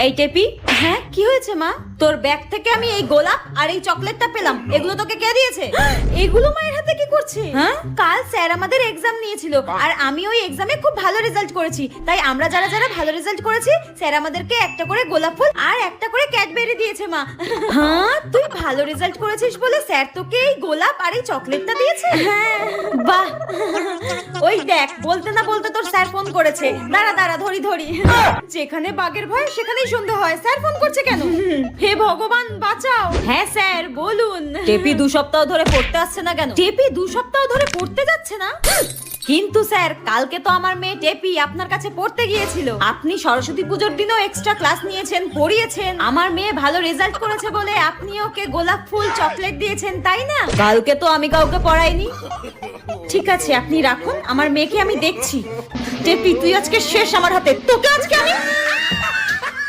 এই টেপি হ্যাঁ কি হয়েছে মা? তোর ব্যাগ থেকে আমি এই গোলাপ আর এই চকলেটটা পেলাম। এগুলো তোকে কে দিয়েছে? এগুলো মায়ের হাতে কি করছে? হ্যাঁ? কাল স্যার আমাদের এক্সাম নিয়েছিল আর আমি ওই এক্সামে খুব ভালো রেজাল্ট করেছি। তাই আমরা যারা যারা ভালো রেজাল্ট করেছি স্যার আমাদেরকে একটা করে গোলাপ ফুল আর একটা করে ক্যাডবেরি দিয়েছে মা। হ্যাঁ? তুই ভালো রেজাল্ট করেছিস বলে স্যার তোকে এই গোলাপ আর এই চকলেটটা দিয়েছে? হ্যাঁ। বাহ। ওই দেখ বলতে না বলতে তোর স্যার ফোন করেছে। দাঁড়া দাঁড়া ধরি ধরি। যেখানে বাঘের ভয় সেখানেই সন্ধ্যা হয়। স্যার ফোন করছে কেন? হে ভগবান বাঁচাও। হ্যাঁ স্যার বলুন। টেপি দু সপ্তাহ ধরে পড়তে আসছে না কেন? টেপি দু সপ্তাহ ধরে পড়তে যাচ্ছে না? কিন্তু স্যার কালকে তো আমার মেয়ে টেপি আপনার কাছে পড়তে গিয়েছিল। আপনি সরস্বতী পুজোর দিনও এক্সট্রা ক্লাস নিয়েছেন পড়িয়েছেন। আমার মেয়ে ভালো রেজাল্ট করেছে বলে আপনি ওকে গোলাপ ফুল চকলেট দিয়েছেন তাই না? কালকে তো আমি কাউকে পড়াইনি। ঠিক আছে আপনি রাখুন আমার মেয়েকে আমি দেখছি। টেপি তুই আজকে শেষ আমার হাতে তোকে আজকে আমি